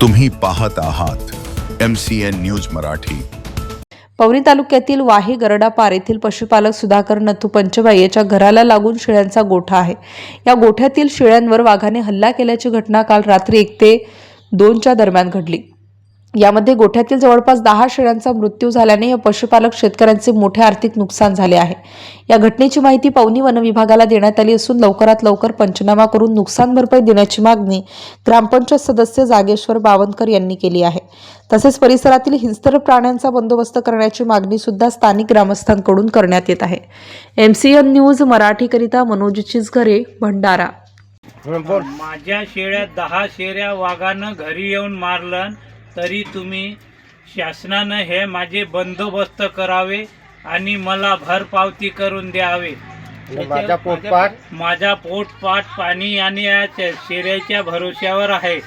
तुम्ही पाहत आहात M C N news Marathi. Pauni तालुक्यातील वाही गरडापार येथील पशुपालक सुधाकर नथू पंचबाई याच्या घराला लागून शेळ्यांचा गोठा आहे. या गोठ्यातील शेळ्यांवर वाघाने हल्ला केल्याची घटना काल रात्री एक ते दोनच्या दरम्यान घडली. यामध्ये गोठ्यातील जवळपास दहा शेळ्यांचा मृत्यू झाल्याने या पशुपालक शेतकऱ्यांचे मोठे आर्थिक नुकसान झाले आहे. या घटनेची माहिती पवनी वन विभागाला देण्यात आली असून लवकरात लवकर पंचनामा करून नुकसान भरपाई देण्याची मागणी ग्रामपंचायत सदस्य जागेश्वर बावनकर यांनी केली आहे. तसेच परिसरातील हिंस्र प्राण्यांचा बंदोबस्त करण्याची मागणी सुद्धा स्थानिक ग्रामस्थांकडून करण्यात येत आहे. एम सी एन न्यूज मराठीकरिता मनोज चिचघरे भंडारा. माझ्या शेळ्या दहा शेळ्या वाघानं घरी येऊन मारलं तरी तुम्ही शासनानं हे माझे बंदोबस्त करावे आणि मला भरपावती करून द्यावे. माझा पोटपाट माझा पोटपाट पाणी आणि या शेळ्याच्या भरोश्यावर आहे.